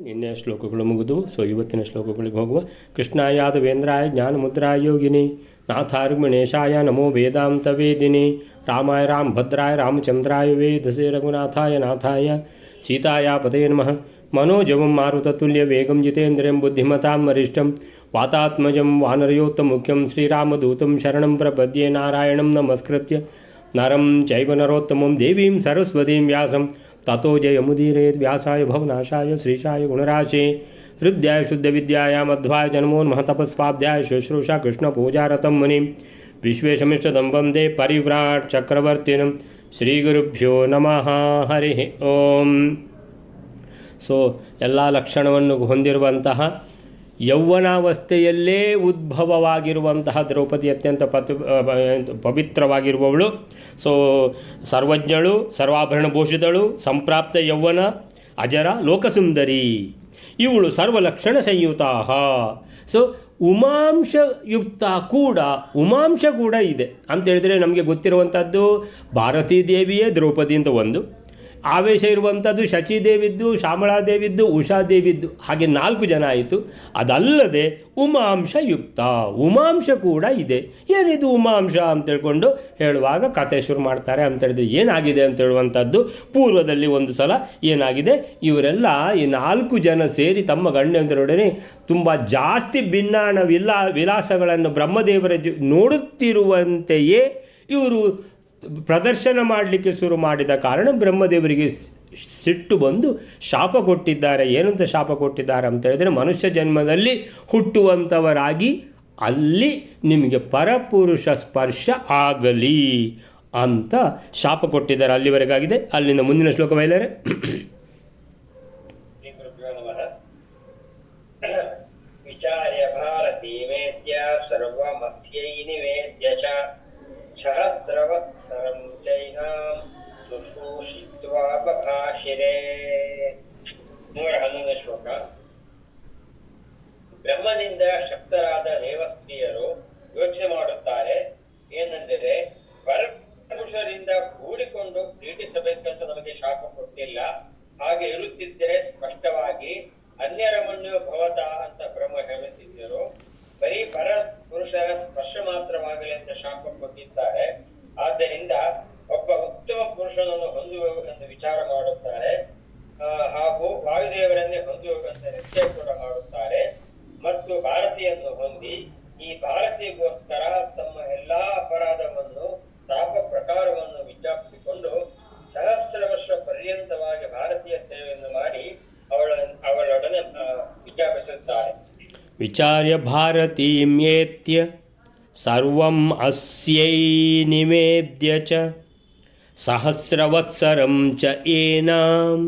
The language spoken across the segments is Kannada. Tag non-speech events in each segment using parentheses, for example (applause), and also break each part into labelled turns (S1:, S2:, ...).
S1: ನಿನ್ನೆಯ ಶ್ಲೋಕಗಳು ಮುಗಿದು ಸೊ ಇವತ್ತಿನ ಶ್ಲೋಕಗಳಿಗೆ ಹೋಗುವ ಕೃಷ್ಣಾಯ ವೇಂದ್ರಾಯ ಜ್ಞಾನಮುದ್ರಾಯ ಯೋಗಿನಿ ನಾಥಾರ್ಗುಣೇಶಾಯ ನಮೋ ವೇದಾಂತ ವೇದಿನಿ ರಾಮಾಯ ರಾಮಭದ್ರಾಯ ರಾಮಚಂದ್ರಾಯ ವೇದಸೆ ರಘುನಾಥಾಯ ನಾಥಾಯ ಸೀತಾಯ ಪದೇ ನಮಃ ಮನೋಜವಂ ಮಾರುತತುಲ್ಯ ವೇಗಂ ಜಿತೇಂದ್ರಿಯಂ ಬುದ್ಧಿಮತಾಂ ವರಿಷ್ಠಂ ವಾತಾತ್ಮಜಂ ವಾನರಯೋತ್ತಮುಖ್ಯಂ ಶ್ರೀರಾಮದೂತಂ ಶರಣಂ ಪ್ರಪದ್ಯೆ ನಾರಾಯಣಂ ನಮಸ್ಕೃತ್ಯ ನರಂ ಚೈವ ನರೋತ್ತಮಂ ದೇವೀಂ ಸರಸ್ವತೀಂ ವ್ಯಾಸಂ ತಥೋ ಜಯಮುದೀರೇತ್ ವ್ಯಾಸಾಯ ಭವನಾಶಾಯ ಶ್ರೀಶಾಯ ಗುಣರಾಶೇ ಹೃದಯಾಯ ಶುದ್ಧವಿದ್ಯಾಯ ಮಧ್ವಾಯ ಜನ್ಮೋನ್ಮಹ ತಪಸ್ವಾಧ್ಯಾಯ ಶುಶ್ರೂಷಾ ಕೃಷ್ಣಪೂಜಾರತಂ ಮುನಿಂ ವಿಶ್ವೇಶಮಿಷ್ಟದಂ ವಂದೇ ಪರಿವ್ರಾಟ್ ಚಕ್ರವರ್ತಿನಂ ಶ್ರೀಗುರುಭ್ಯೋ ನಮಃ ಹರಿ ಓಂ ಸೊ ಎಲ್ಲ ಲಕ್ಷಣವನ್ನು ಹೊಂದಿರುವಂತಹ ಯೌವನಾವಸ್ಥೆಯಲ್ಲೇ ಉದ್ಭವವಾಗಿರುವಂತಹ ದ್ರೌಪದಿ ಅತ್ಯಂತ ಪವಿತ್ರವಾಗಿರುವವಳು. ಸೊ, ಸರ್ವಜ್ಞಳು ಸರ್ವಾಭರಣ ಭೂಷಿತಳು ಸಂಪ್ರಾಪ್ತ ಯೌವನ, ಅಜರ, ಲೋಕಸುಂದರಿ. ಇವಳು ಸರ್ವಲಕ್ಷಣ ಸಂಯುತ ಸೊ, ಉಮಾಂಶಯುಕ್ತ ಕೂಡ, ಉಮಾಂಶ ಕೂಡ ಇದೆ. ಅಂತ ಹೇಳಿದರೆ ನಮಗೆ ಗೊತ್ತಿರುವಂಥದ್ದು ಭಾರತೀ ದೇವಿಯೇ ದ್ರೌಪದಿ ಅಂತ ಒಂದು. ಆವೇಶ ಇರುವಂಥದ್ದು ಶಚಿದೇವಿದ್ದು ಶ್ಯಾಮಳಾದೇವಿದ್ದು ಉಷಾದೇವಿದ್ದು. ಹಾಗೆ ನಾಲ್ಕು ಜನ ಆಯಿತು. ಅದಲ್ಲದೆ ಉಮಾಂಶ ಯುಕ್ತ. ಉಮಾಂಶ ಕೂಡ ಇದೆ. ಏನಿದು ಉಮಾಂಶ ಅಂತ ಹೇಳ್ಕೊಂಡು ಹೇಳುವಾಗ ಕತೆ ಶುರು ಮಾಡ್ತಾರೆ. ಅಂತ ಹೇಳಿದ್ರೆ ಏನಾಗಿದೆ ಅಂತ ಹೇಳುವಂಥದ್ದು ಪೂರ್ವದಲ್ಲಿ ಒಂದು ಸಲ ಏನಾಗಿದೆ? ಇವರೆಲ್ಲ ಈ ನಾಲ್ಕು ಜನ ಸೇರಿ ತಮ್ಮ ಗಂಡಂದರೊಡನೆ ತುಂಬ ಜಾಸ್ತಿ ಭಿನ್ನಾಣ ವಿಲಾ ವಿಲಾಸಗಳನ್ನು ಬ್ರಹ್ಮದೇವರ ಜ ನೋಡುತ್ತಿರುವಂತೆಯೇ ಇವರು ಪ್ರದರ್ಶನ ಮಾಡಲಿಕ್ಕೆ ಶುರು ಮಾಡಿದ ಕಾರಣ ಬ್ರಹ್ಮದೇವರಿಗೆ ಸಿಟ್ಟು ಬಂದು ಶಾಪ ಕೊಟ್ಟಿದ್ದಾರೆ. ಏನಂತ ಶಾಪ ಕೊಟ್ಟಿದ್ದಾರೆ ಅಂತ ಹೇಳಿದರೆ ಮನುಷ್ಯ ಜನ್ಮದಲ್ಲಿ ಹುಟ್ಟುವಂಥವರಾಗಿ ಅಲ್ಲಿ ನಿಮಗೆ ಪರಪುರುಷ ಸ್ಪರ್ಶ ಆಗಲಿ ಅಂತ ಶಾಪ ಕೊಟ್ಟಿದ್ದಾರೆ. ಅಲ್ಲಿವರೆಗಾಗಿದೆ. ಅಲ್ಲಿಂದ ಮುಂದಿನ ಶ್ಲೋಕ
S2: ಮೇಲೆ ವಿಚಾರ್ಯ ಭಾರತಿ ವೇದ್ಯ ಸರ್ವಮಸ್ಯೈ ನಿವೇದ್ಯ सहस्रवत्सरं चैनां शुश्रूषित्वा बभाषिरे ನೂರ ಹನ್ನೊಂದನೇ ಶ್ಲೋಕ ಬ್ರಹ್ಮನಿಂದ ಶಕ್ತರಾದ ದೇವಸ್ತ್ರೀಯರು ಯೋಚನೆ ಮಾಡುತ್ತಾರೆ ಏನೆಂದರೆ ಪರಪುರುಷರಿಂದ ಕೂಡಿಕೊಂಡು ಕ್ರೀಡಿಸಬೇಕಂತ ನಮಗೆ ಶಾಪ ಕೊಟ್ಟಿಲ್ಲ ಹಾಗೆ ಇರುತ್ತಿದ್ದರೆ ಸ್ಪಷ್ಟವಾಗಿ ಅನ್ಯರಮಣ್ಯು ಭವತ ಅಂತ ಬ್ರಹ್ಮ ಹೇಳುತ್ತಿದ್ದರು ಶಾಪ ಕೊಟ್ಟಿದ್ದಾರೆ ಆದ್ದರಿಂದ ಒಬ್ಬ ಉತ್ತಮ ಪುರುಷನನ್ನು ಹೊಂದುವೆವೆಂದು ವಿಚಾರ ಮಾಡುತ್ತಾರೆ. ಹಾಗೂ ವಾಯುದೇವರನ್ನೇ ಹೊಂದುವಂತ ನಿಶ್ಚಯ ಕೂಡ ಮಾಡುತ್ತಾರೆ. ಮತ್ತು ಭಾರತೀಯನ್ನು ಹೊಂದಿ ಈ ಭಾರತೀಯಗೋಸ್ಕರ ತಮ್ಮ ಎಲ್ಲಾ ಅಪರಾಧವನ್ನು ತಾಪ ಪ್ರಕಾರವನ್ನು ವಿಜ್ಞಾಪಿಸಿಕೊಂಡು ಸಹಸ್ರ ವರ್ಷ ಪರ್ಯಂತವಾಗಿ ಭಾರತೀಯ ಸೇವೆಯನ್ನು ಮಾಡಿ ಅವಳ, ಅವಳೊಡನೆ ವಿಜ್ಞಾಪಿಸುತ್ತಾರೆ.
S1: ವಿಚಾರ್ಯ ಭಾರತೀಮ್ಯೇತ್ಯ. ಸರ್ವಂ ಅಸ್ಯೈ ನಿವೇದ್ಯ ಚ ಸಹಸ್ರವತ್ಸರಂ ಚ ಏನಾಂ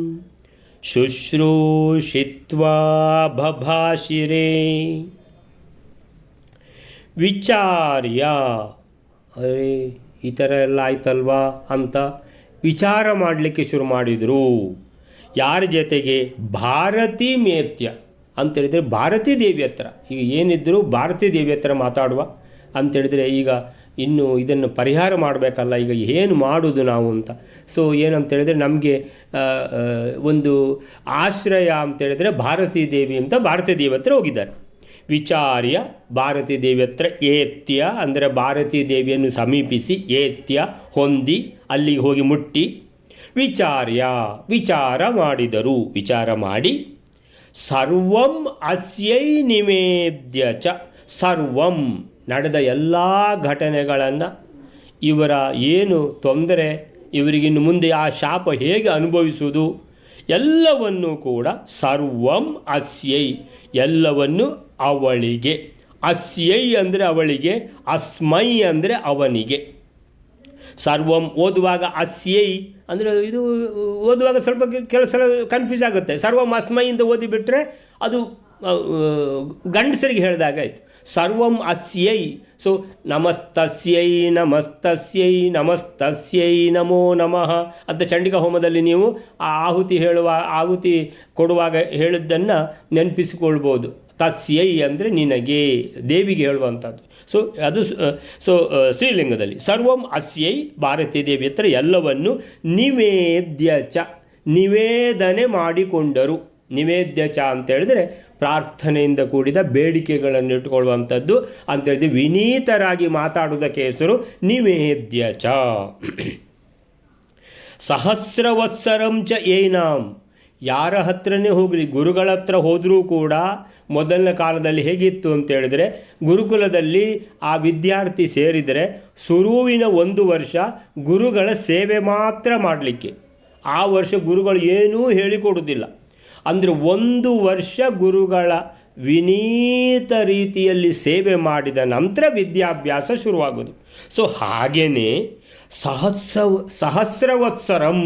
S1: ಶುಶ್ರೂಷಿತ್ವಾ ವಿಚಾರ್ಯ ಅರೆ ಈ ಥರ ಎಲ್ಲ ಆಯ್ತಲ್ವಾ ಅಂತ ವಿಚಾರ ಮಾಡಲಿಕ್ಕೆ ಶುರು ಮಾಡಿದರು। ಯಾರ ಜೊತೆಗೆ? ಭಾರತೀ ಮೇತ್ಯ ಅಂತೇಳಿದರೆ ಭಾರತೀ ದೇವಿ ಹತ್ರ. ಈಗ ಏನಿದ್ದರೂ ಭಾರತೀ ದೇವಿ ಹತ್ರ ಮಾತಾಡುವ ಅಂತೇಳಿದರೆ ಈಗ ಇನ್ನು ಇದನ್ನು ಪರಿಹಾರ ಮಾಡಬೇಕಲ್ಲ, ಈಗ ಏನು ಮಾಡೋದು ನಾವು ಅಂತ. ಸೊ ಏನಂತೇಳಿದರೆ ನಮಗೆ ಒಂದು ಆಶ್ರಯ ಅಂತೇಳಿದರೆ ಭಾರತೀ ದೇವಿ ಅಂತ ಭಾರತೀ ದೇವಿ ಹತ್ರ ಹೋಗಿದ್ದಾರೆ. ವಿಚಾರ್ಯ ಭಾರತೀ ದೇವಿ ಹತ್ರ ಏತ್ಯ ಅಂದರೆ ಭಾರತೀ ದೇವಿಯನ್ನು ಸಮೀಪಿಸಿ ಏತ್ಯ ಹೊಂದಿ ಅಲ್ಲಿಗೆ ಹೋಗಿ ಮುಟ್ಟಿ. ವಿಚಾರ್ಯ ವಿಚಾರ ಮಾಡಿದರು. ವಿಚಾರ ಮಾಡಿ, ಸರ್ವಂ ಅಸ್ಯೈ ನಿವೇದ್ಯ ಚ, ಸರ್ವಂ ನಡೆದ ಎಲ್ಲ ಘಟನೆಗಳನ್ನು ಇವರ ಏನು ತೊಂದರೆ, ಇವರಿಗಿನ್ನು ಮುಂದೆ ಆ ಶಾಪ ಹೇಗೆ ಅನುಭವಿಸುವುದು, ಎಲ್ಲವನ್ನೂ ಕೂಡ ಸರ್ವಂ ಅಸ್ಯೈ, ಎಲ್ಲವನ್ನು ಅವಳಿಗೆ. ಅಸ್ಯೈ ಅಂದರೆ ಅವಳಿಗೆ, ಅಸ್ಮೈ ಅಂದರೆ ಅವನಿಗೆ. ಸರ್ವಂ ಓದುವಾಗ ಅಸ್ಯೈ ಅಂದರೆ ಇದು ಓದುವಾಗ ಸ್ವಲ್ಪ ಕೆಲವು ಸಲ ಕನ್ಫ್ಯೂಸ್ ಆಗುತ್ತೆ. ಸರ್ವಂ ಅಸ್ಮೈಯಿಂದ ಓದಿಬಿಟ್ರೆ ಅದು ಗಂಡಸರಿಗೆ ಹೇಳಿದಾಗ ಆಯಿತು. ಸರ್ವಂ ಅಸ್ಯೈ. ಸೊ ನಮಸ್ತಸ್ಯೈ ನಮಸ್ತಸ್ಯೈ ನಮಸ್ತಸ್ಯೈ, ನಮೋ ನಮಃ. ಅಂತ ಚಂಡಿಕ ಹೋಮದಲ್ಲಿ ನೀವು ಆ ಆಹುತಿ ಹೇಳುವ, ಆಹುತಿ ಕೊಡುವಾಗ ಹೇಳಿದ್ದನ್ನು ನೆನಪಿಸಿಕೊಳ್ಬೋದು. ತಸ್ಯೈ ಅಂದರೆ ನಿನಗೆ, ದೇವಿಗೆ ಹೇಳುವಂಥದ್ದು. ಸೊ ಅದು ಸ- ಶ್ರೀಲಿಂಗದಲ್ಲಿ ಸರ್ವಂ ಅಸ್ಯೈ ಭಾರತೀಯ ದೇವಿ ಹತ್ರ ಎಲ್ಲವನ್ನು ನಿವೇದ್ಯ ಚ ನಿವೇದನೆ ಮಾಡಿಕೊಂಡರು. ನಿವೇದ್ಯ ಚ ಅಂತ ಹೇಳಿದ್ರೆ ಪ್ರಾರ್ಥನೆಯಿಂದ ಕೂಡಿದ ಬೇಡಿಕೆಗಳನ್ನು ಇಟ್ಟುಕೊಳ್ಳುವಂಥದ್ದು. ಅಂತ ಹೇಳಿದ್ರೆ ವಿನೀತರಾಗಿ ಮಾತಾಡುವುದಕ್ಕೆ ಹೆಸರು ನಿವೇದ್ಯ ಚ ಸಹಸ್ರವತ್ಸರಂ ಚ ಏನಾಂ. ಯಾರ ಹತ್ರನೇ ಹೋಗಲಿ, ಗುರುಗಳ ಹತ್ರ ಹೋದರೂ ಕೂಡ ಮೊದಲನೇ ಕಾಲದಲ್ಲಿ ಹೇಗಿತ್ತು ಅಂತ ಹೇಳಿದ್ರೆ, ಗುರುಕುಲದಲ್ಲಿ ಆ ವಿದ್ಯಾರ್ಥಿ ಸೇರಿದರೆ ಸುರುವಿನ ಒಂದು ವರ್ಷ ಗುರುಗಳ ಸೇವೆ ಮಾತ್ರ ಮಾಡಲಿಕ್ಕೆ. ಆ ವರ್ಷ ಗುರುಗಳು ಏನೂ ಹೇಳಿಕೊಡುವುದಿಲ್ಲ. ಅಂದರೆ ಒಂದು ವರ್ಷ ಗುರುಗಳ ವಿನೀತ ರೀತಿಯಲ್ಲಿ ಸೇವೆ ಮಾಡಿದ ನಂತರ ವಿದ್ಯಾಭ್ಯಾಸ ಶುರುವಾಗೋದು ಸೊ ಹಾಗೆಯೇ ಸಹಸ್ರ ಸಹಸ್ರವತ್ಸರಂ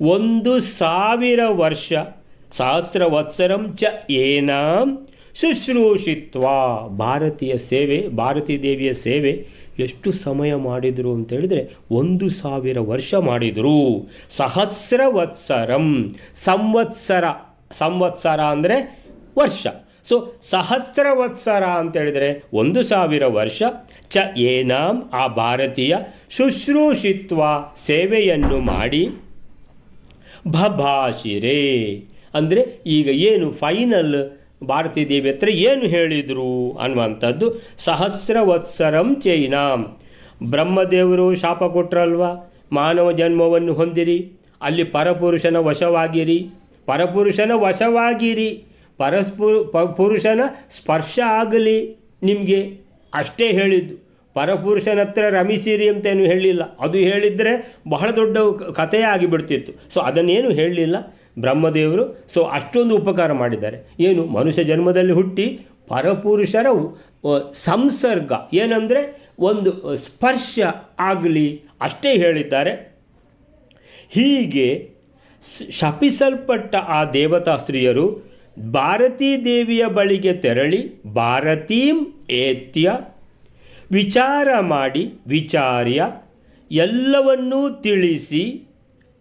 S1: ಒಂದು ಸಾವಿರ ವರ್ಷ ಸಹಸ್ರವತ್ಸರಂ ಚ ಏನ ಶುಶ್ರೂಷಿತ್ವ. ಭಾರತೀಯ ಸೇವೆ, ಭಾರತೀ ದೇವಿಯ ಸೇವೆ ಎಷ್ಟು ಸಮಯ ಮಾಡಿದರು ಅಂತ ಹೇಳಿದರೆ ಒಂದು ಸಾವಿರ ವರ್ಷ ಮಾಡಿದರು. ಸಹಸ್ರವತ್ಸರಂ. ಸಂವತ್ಸರ ಸಂವತ್ಸರ ಅಂದರೆ ವರ್ಷ. ಸೊ ಸಹಸ್ರವತ್ಸರ ಅಂತ ಹೇಳಿದರೆ ಒಂದು ಸಾವಿರ ವರ್ಷ. ಚ ಏನಾಂ ಆ ಭಾರತೀಯ ಶುಶ್ರೂಷಿತ್ವ ಸೇವೆಯನ್ನು ಮಾಡಿ ಭಭಾಷಿರೇ. ಅಂದರೆ ಈಗ ಏನು ಫೈನಲ್ ಭಾರತೀ ದೇವಿ ಹತ್ರ ಏನು ಹೇಳಿದರು ಅನ್ನುವಂಥದ್ದು, ಸಹಸ್ರವತ್ಸರಂ ಚೈನಾಂ. ಬ್ರಹ್ಮದೇವರು ಶಾಪ ಕೊಟ್ರಲ್ವ? ಮಾನವ ಜನ್ಮವನ್ನು ಹೊಂದಿರಿ, ಅಲ್ಲಿ ಪರಪುರುಷನ ವಶವಾಗಿರಿ. ಪರಪುರುಷನ ವಶವಾಗಿರಿ, ಪರಸ್ಪು ಪುರುಷನ ಸ್ಪರ್ಶ ಆಗಲಿ ನಿಮಗೆ. ಅಷ್ಟೇ ಹೇಳಿದ್ದು. ಪರಪುರುಷನ ಹತ್ರ ರಮಿಸಿರಿ ಅಂತೇನು ಹೇಳಿಲ್ಲ. ಅದು ಹೇಳಿದರೆ ಬಹಳ ದೊಡ್ಡ ಕಥೆಯಾಗಿ ಬಿಡ್ತಿತ್ತು. ಸೊ ಅದನ್ನೇನು ಹೇಳಲಿಲ್ಲ. ಬ್ರಹ್ಮದೇವರು. ಸೊ ಅಷ್ಟೊಂದು ಉಪಕಾರ ಮಾಡಿದ್ದಾರೆ. ಏನು? ಮನುಷ್ಯ ಜನ್ಮದಲ್ಲಿ ಹುಟ್ಟಿ ಪರಪುರುಷರ ಸಂಸರ್ಗ. ಏನಂದರೆ ಒಂದು ಸ್ಪರ್ಶ ಆಗಲಿ ಅಷ್ಟೇ ಹೇಳಿದ್ದಾರೆ. ಹೀಗೆ ಶಪಿಸಲ್ಪಟ್ಟ ಆ ದೇವತಾ ಸ್ತ್ರೀಯರು ಭಾರತೀ ದೇವಿಯ ಬಳಿಗೆ ತೆರಳಿ ಭಾರತೀಂ ಏತ್ಯ ವಿಚಾರ ಮಾಡಿ ವಿಚಾರ್ಯ ಎಲ್ಲವನ್ನೂ ತಿಳಿಸಿ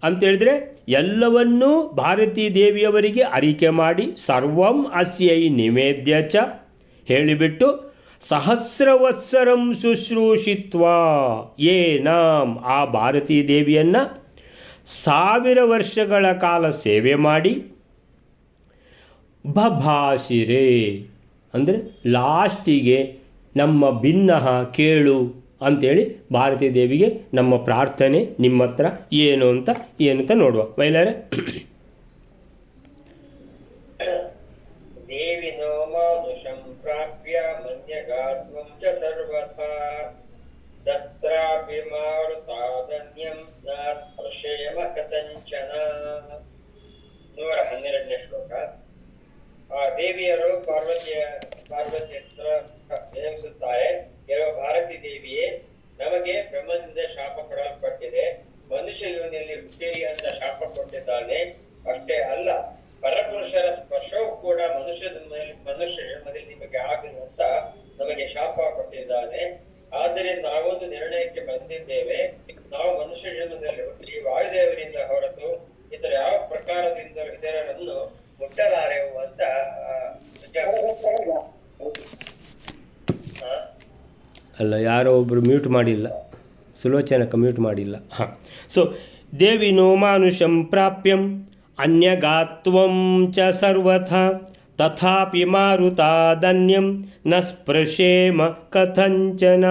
S1: ಅಂತೇಳಿದರೆ ಎಲ್ಲವನ್ನೂ ಭಾರತೀ ದೇವಿಯವರಿಗೆ ಅರಿಕೆ ಮಾಡಿ ಸರ್ವಂ ಅಸ್ಯೈ ನಿವೇದ್ಯ ಚ ಹೇಳಿಬಿಟ್ಟು ಸಹಸ್ರವತ್ಸರಂ ಶುಶ್ರೂಷಿತ್ವ. ಏನಾಂ ಆ ಭಾರತೀ ದೇವಿಯನ್ನು ಸಾವಿರ ವರ್ಷಗಳ ಕಾಲ ಸೇವೆ ಮಾಡಿ ಬಭಾಷಿರೆ ಅಂದರೆ ಲಾಸ್ಟಿಗೆ ನಮ್ಮ ಭಿನ್ನಹ ಕೇಳು. ಅಂತೇಳಿ ಭಾರತೀ ದೇವಿಗೆ ನಮ್ಮ ಪ್ರಾರ್ಥನೆ ನಿಮ್ಮ ಹತ್ರ ಏನು ಅಂತ ಏನು ಅಂತ ನೋಡುವ. ಬೈಲಾರೆ
S2: ದೇವಿ ನೋಮಾನುಷಂ ಪ್ರಾಪ್ಯ ಮನ್ಯಗಾತ್ವಂ ಚ ಸರ್ವಥಾ. ತತ್ರಾಪಿ ಮಾರುತಾದನ್ಯಂ ನ ಸ್ಪರ್ಶೇಮ ಕಥಂಚನ ನೂರ ಹನ್ನೆರಡನೇ ಶ್ಲೋಕ. ಆ ದೇವಿಯರು ಪಾರ್ವತಿಯ ಪಾರ್ವತಿ ಹತ್ರ ಇರೋ ಭಾರತಿ ದೇವಿಯೇ, ನಮಗೆ ಬ್ರಹ್ಮದಿಂದ ಶಾಪ ಕೊಡಲ್ಪಟ್ಟಿದೆ. ಮನುಷ್ಯ ಯೋನಿಯಲ್ಲಿ ಹುಟ್ಟಿರಿ ಅಂತ ಶಾಪ ಕೊಟ್ಟಿದ್ದಾನೆ. ಅಷ್ಟೇ ಅಲ್ಲ, ಪರಪುರುಷರ ಸ್ಪರ್ಶವೂ ಕೂಡ ಮನುಷ್ಯ ಮೇಲೆ, ಮನುಷ್ಯ ಜನ್ಮದಲ್ಲಿ ನಿಮಗೆ ಆಗಿರುವಂತ ನಮಗೆ ಶಾಪ ಕೊಟ್ಟಿದ್ದಾನೆ. ಆದರೆ ನಾವೊಂದು ನಿರ್ಣಯಕ್ಕೆ ಬಂದಿದ್ದೇವೆ. ನಾವು ಮನುಷ್ಯ ಜನ್ಮದಲ್ಲಿ ಹುಟ್ಟಿ ವಾಯುದೇವರಿಂದ ಹೊರತು ಇತರ ಯಾವ ಪ್ರಕಾರದಿಂದ ಇದರನ್ನು ಮುಟ್ಟಲಾರೆವು ಅಂತ ಆ, ವಿಚಾರಿಸ್ತಾರೆ. ಆ?
S1: ಅಲ್ಲ, ಯಾರೋ ಒಬ್ಬರು ಮ್ಯೂಟ್ ಮಾಡಿಲ್ಲ. ಸುಲೋಚನಕ ಮ್ಯೂಟ್ ಮಾಡಿಲ್ಲ. ಹಾಂ. ಸೊ ದೇವಿ ನೋ ಮಾನುಷಂ ಪ್ರಾಪ್ಯಂ, ಅನ್ಯಗಾತ್ವಂ ಚ ಸರ್ವಥಾ, ತಥಾಪಿ ಮಾರುತಾದನ್ಯಂ ನ ಸ್ಪೃಶೇಮ ಕಥಂಚನ.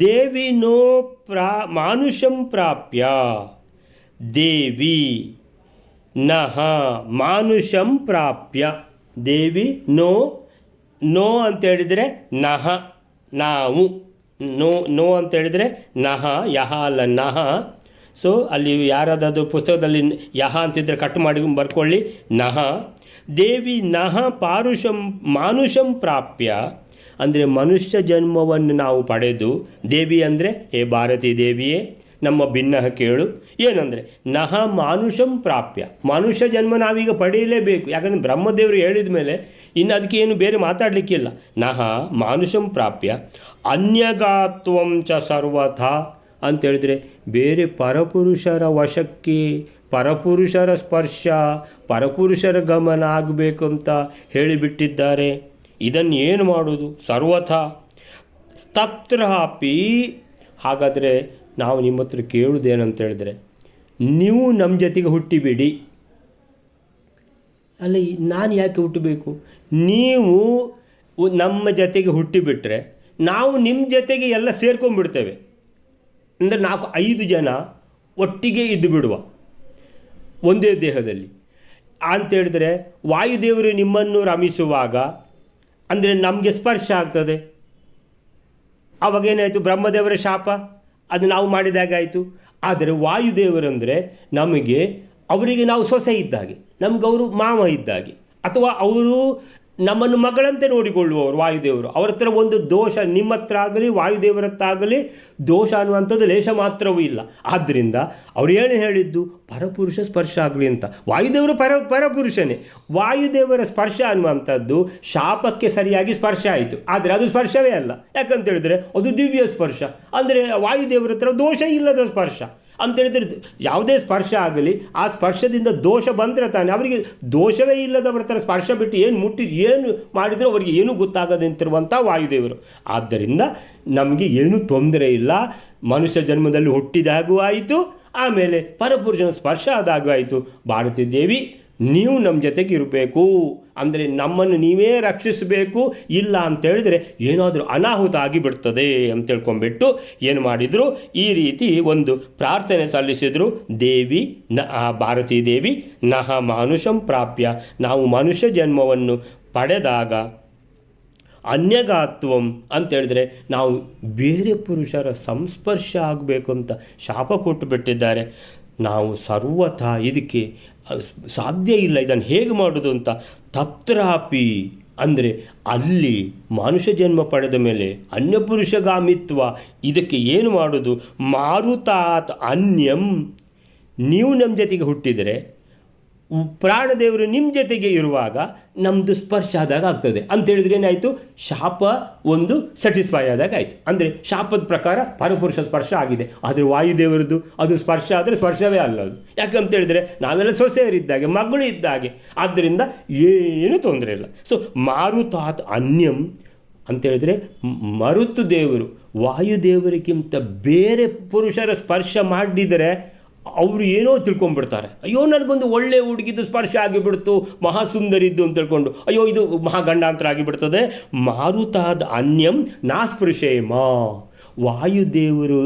S1: ದೇವಿ ನೋ ಪ್ರಾ, ಮಾನುಷಂ ಪ್ರಾಪ್ಯ, ದೇವಿ ನಹ ಮಾನುಷಂ ಪ್ರಾಪ್ಯ, ದೇವಿ ನೋ ಅಂತ ಹೇಳಿದರೆ ನಹ, ನಾವು. ನೋ ನೋ ಅಂತ ಹೇಳಿದರೆ ನಹ, ಯಹ, ಅಲ್ಲ, ನಹ. ಸೊ ಅಲ್ಲಿ ಯಾರಾದರೂ ಪುಸ್ತಕದಲ್ಲಿ ಯಹ ಅಂತಿದ್ರೆ ಕಟ್ ಮಾಡಿ ಬರ್ಕೊಳ್ಳಿ. ನಹ. ದೇವಿ ನಹ ಪಾರುಷಂ ಮಾನುಷಂ ಪ್ರಾಪ್ಯ. ಅಂದರೆ ಮನುಷ್ಯ ಜನ್ಮವನ್ನು ನಾವು ಪಡೆದು, ದೇವಿ ಅಂದರೆ, ಹೇ ಭಾರತೀ ದೇವಿಯೇ, ನಮ್ಮ ಭಿನ್ನಹ ಕೇಳು. ಏನಂದರೆ, ನಹ ಮಾನುಷಂ ಪ್ರಾಪ್ಯ. ಮನುಷ್ಯ ಜನ್ಮ ನಾವೀಗ ಪಡೆಯಲೇಬೇಕು. ಯಾಕಂದರೆ ಬ್ರಹ್ಮದೇವರು ಹೇಳಿದ ಮೇಲೆ ಇನ್ನು ಅದಕ್ಕೆ ಏನು ಬೇರೆ ಮಾತಾಡಲಿಕ್ಕಿಲ್ಲ. ನಹ ಮಾನುಷಂ ಪ್ರಾಪ್ಯ. ಅನ್ಯಗಾತ್ವಂಚ ಸರ್ವಥ ಸರ್ವಥಾ ಅಂತೇಳಿದರೆ ಬೇರೆ ಪರಪುರುಷರ ವಶಕ್ಕೆ ಪರಪುರುಷರ ಸ್ಪರ್ಶ, ಪರಪುರುಷರ ಗಮನ ಆಗಬೇಕು ಅಂತ ಹೇಳಿಬಿಟ್ಟಿದ್ದಾರೆ. ಇದನ್ನು ಏನು ಮಾಡೋದು ತತ್ರ ತತ್ರಾಪಿ ಹಾಗಾದರೆ ನಾವು ನಿಮ್ಮ ಹತ್ರ ಕೇಳುವುದೇನಂತ ಹೇಳಿದ್ರೆ, ನೀವು ನಮ್ಮ ಜೊತೆಗೆ ಹುಟ್ಟಿಬಿಡಿ. ಅಲ್ಲ ನಾನು ಯಾಕೆ ಹುಟ್ಟಬೇಕು? ನೀವು ನಮ್ಮ ಜೊತೆಗೆ ಹುಟ್ಟಿಬಿಟ್ರೆ ನಾವು ನಿಮ್ಮ ಜೊತೆಗೆ ಎಲ್ಲ ಸೇರ್ಕೊಂಡ್ಬಿಡ್ತೇವೆ. ಅಂದರೆ ನಾಲ್ಕು, ಐದು ಜನ ಒಟ್ಟಿಗೆ ಇದ್ದು ಬಿಡುವ ಒಂದೇ ದೇಹದಲ್ಲಿ. ಅಂತ ಹೇಳಿದ್ರೆ ವಾಯುದೇವರು ನಿಮ್ಮನ್ನು ರಮಿಸುವಾಗ ಅಂದರೆ ನಮಗೆ ಸ್ಪರ್ಶ ಆಗ್ತದೆ. ಆವಾಗ ಏನಾಯಿತು? ಬ್ರಹ್ಮದೇವರ ಶಾಪ. ಅದು ನಾವು ಮಾಡಿದಾಗ ಆಯಿತು. ಆದರೆ ವಾಯುದೇವರಂದರೆ ನಮಗೆ ಅವರಿಗೆ ನಾವು ಸೊಸೆ ಇದ್ದಾಗೆ ನಮ್ಗೆ ಅವರು ಮಾವ ಇದ್ದಾಗೆ ಅಥವಾ ಅವರು ನಮ್ಮನ್ನು ಮಗಳಂತೆ ನೋಡಿಕೊಳ್ಳುವವರು ವಾಯುದೇವರು. ಅವ್ರ ಹತ್ರ ಒಂದು ದೋಷ ನಿಮ್ಮ ಹತ್ರ ಆಗಲಿ ವಾಯುದೇವರ ಹತ್ರ ಆಗಲಿ ದೋಷ ಅನ್ನುವಂಥದ್ದು ಲೇಷ ಮಾತ್ರವೂ ಇಲ್ಲ. ಆದ್ದರಿಂದ ಅವ್ರು ಏನು ಹೇಳಿದ್ದು, ಪರಪುರುಷ ಸ್ಪರ್ಶ ಆಗಲಿ ಅಂತ. ವಾಯುದೇವರು ಪರ, ಪರಪುರುಷನೇ. ವಾಯುದೇವರ ಸ್ಪರ್ಶ ಅನ್ನುವಂಥದ್ದು ಶಾಪಕ್ಕೆ ಸರಿಯಾಗಿ ಸ್ಪರ್ಶ ಆಯಿತು. ಆದರೆ ಅದು ಸ್ಪರ್ಶವೇ ಅಲ್ಲ. ಯಾಕಂತ ಹೇಳಿದ್ರೆ ಅದು ದಿವ್ಯ ಸ್ಪರ್ಶ. ಅಂದರೆ ವಾಯುದೇವರ ಹತ್ರ ದೋಷ ಇಲ್ಲದ ಸ್ಪರ್ಶ. ಅಂತ ಹೇಳಿದ್ರೆ ಯಾವುದೇ ಸ್ಪರ್ಶ ಆಗಲಿ, ಆ ಸ್ಪರ್ಶದಿಂದ ದೋಷ ಬಂದರೆ ತಾನೆ ಅವರಿಗೆ ದೋಷವೇ ಇಲ್ಲದವರ ಥರ ಸ್ಪರ್ಶ ಬಿಟ್ಟು ಏನು ಮುಟ್ಟಿದ್ದು ಏನು ಮಾಡಿದರೆ ಅವರಿಗೆ ಏನೂ ಗೊತ್ತಾಗದಂತಿರುವಂಥ ವಾಯುದೇವರು. ಆದ್ದರಿಂದ ನಮಗೆ ಏನೂ ತೊಂದರೆ ಇಲ್ಲ. ಮನುಷ್ಯ ಜನ್ಮದಲ್ಲಿ ಹುಟ್ಟಿದಾಗೂ ಆಯಿತು, ಆಮೇಲೆ ಪರಪುರುಷನ ಸ್ಪರ್ಶ ಆದಾಗೂ ಆಯಿತು. ಭಾರತೀ ದೇವಿ ನೀವು ನಮ್ಮ ಜೊತೆಗೆ ಇರಬೇಕು, ಅಂದರೆ ನಮ್ಮನ್ನು ನೀವೇ ರಕ್ಷಿಸಬೇಕು, ಇಲ್ಲ ಅಂತ ಹೇಳಿದ್ರೆ ಏನಾದರೂ ಅನಾಹುತ ಆಗಿಬಿಡ್ತದೆ ಅಂತ ತಿಳ್ಕೊಂಡ್ಬಿಟ್ಟು ಏನು ಮಾಡಿದರು? ಈ ರೀತಿ ಒಂದು ಪ್ರಾರ್ಥನೆ ಸಲ್ಲಿಸಿದರು. ದೇವಿ ನ ಭಾರತೀ ದೇವಿ, ನಹ ಮಾನುಷಂ ಪ್ರಾಪ್ಯ. ನಾವು ಮನುಷ್ಯ ಜನ್ಮವನ್ನು ಪಡೆದಾಗ ಅನ್ಯಗಾತ್ವಂ ಅಂತ ಹೇಳಿದ್ರೆ ನಾವು ಬೇರೆ ಪುರುಷರ ಸಂಸ್ಪರ್ಶ ಆಗಬೇಕು ಅಂತ ಶಾಪ ಕೊಟ್ಟು ಬಿಟ್ಟಿದ್ದಾರೆ ನಾವು ಸರ್ವಥ ಇದಕ್ಕೆ ಸಾಧ್ಯ ಇಲ್ಲ, ಇದನ್ನು ಹೇಗೆ ಮಾಡೋದು ಅಂತ ತತ್ರಾಪಿ ಅಂದರೆ ಅಲ್ಲಿ ಮನುಷ್ಯ ಜನ್ಮ ಪಡೆದ ಮೇಲೆ ಅನ್ಯಪುರುಷಗಾಮಿತ್ವ ಇದಕ್ಕೆ ಏನು ಮಾಡೋದು? ಮಾರುತಾತ್ ಅನ್ಯಂ, ನೀವು ನಮ್ಮ ಜೊತೆಗೆ ಹುಟ್ಟಿದರೆ ಪ್ರಾಣದೇವರು ನಿಮ್ಮ ಜೊತೆಗೆ ಇರುವಾಗ ನಮ್ಮದು ಸ್ಪರ್ಶ ಆದಾಗ ಆಗ್ತದೆ. ಅಂತ ಹೇಳಿದ್ರೆ ಏನಾಯಿತು? ಶಾಪ ಒಂದು ಸ್ಯಾಟಿಸ್ಫೈ ಆದಾಗ ಆಯಿತು. ಅಂದರೆ ಶಾಪದ ಪ್ರಕಾರ ಪರಪುರುಷ ಸ್ಪರ್ಶ ಆಗಿದೆ. ಆದರೆ ವಾಯುದೇವರದ್ದು ಅದು ಸ್ಪರ್ಶ ಆದರೆ ಸ್ಪರ್ಶವೇ ಅಲ್ಲ ಅದು. ಯಾಕಂತ ಹೇಳಿದ್ರೆ ನಾವೆಲ್ಲ ಸೊಸೆಯರಿದ್ದಾಗೆ, ಮಗಳು ಇದ್ದಾಗೆ. ಆದ್ದರಿಂದ ಏನೂ ತೊಂದರೆ ಇಲ್ಲ. ಸೊ ಮಾರುತಾತ್ ಅನ್ಯಂ ಅಂತ ಹೇಳಿದ್ರೆ ಮ್- ಮರುತು ದೇವರು ವಾಯುದೇವರಿಗಿಂತ ಬೇರೆ ಪುರುಷರ ಸ್ಪರ್ಶ ಮಾಡಿದರೆ ಅವರು ಏನೋ ತಿಳ್ಕೊಂಡ್ಬಿಡ್ತಾರೆ. ಅಯ್ಯೋ, ನನಗೊಂದು ಒಳ್ಳೆ ಹುಡುಗಿದು ಸ್ಪರ್ಶ ಆಗಿಬಿಡ್ತು, ಮಹಾಸುಂದರಿದ್ದು ಅಂತ ತಿಳ್ಕೊಂಡು. ಅಯ್ಯೋ, ಇದು ಮಹಾಗಂಡಾಂತರ ಆಗಿಬಿಡ್ತದೆ. ಮಾರುತಾದ ಅನ್ಯಂ ನಾಸ್ಪೃಶೇಮ. ವಾಯುದೇವರು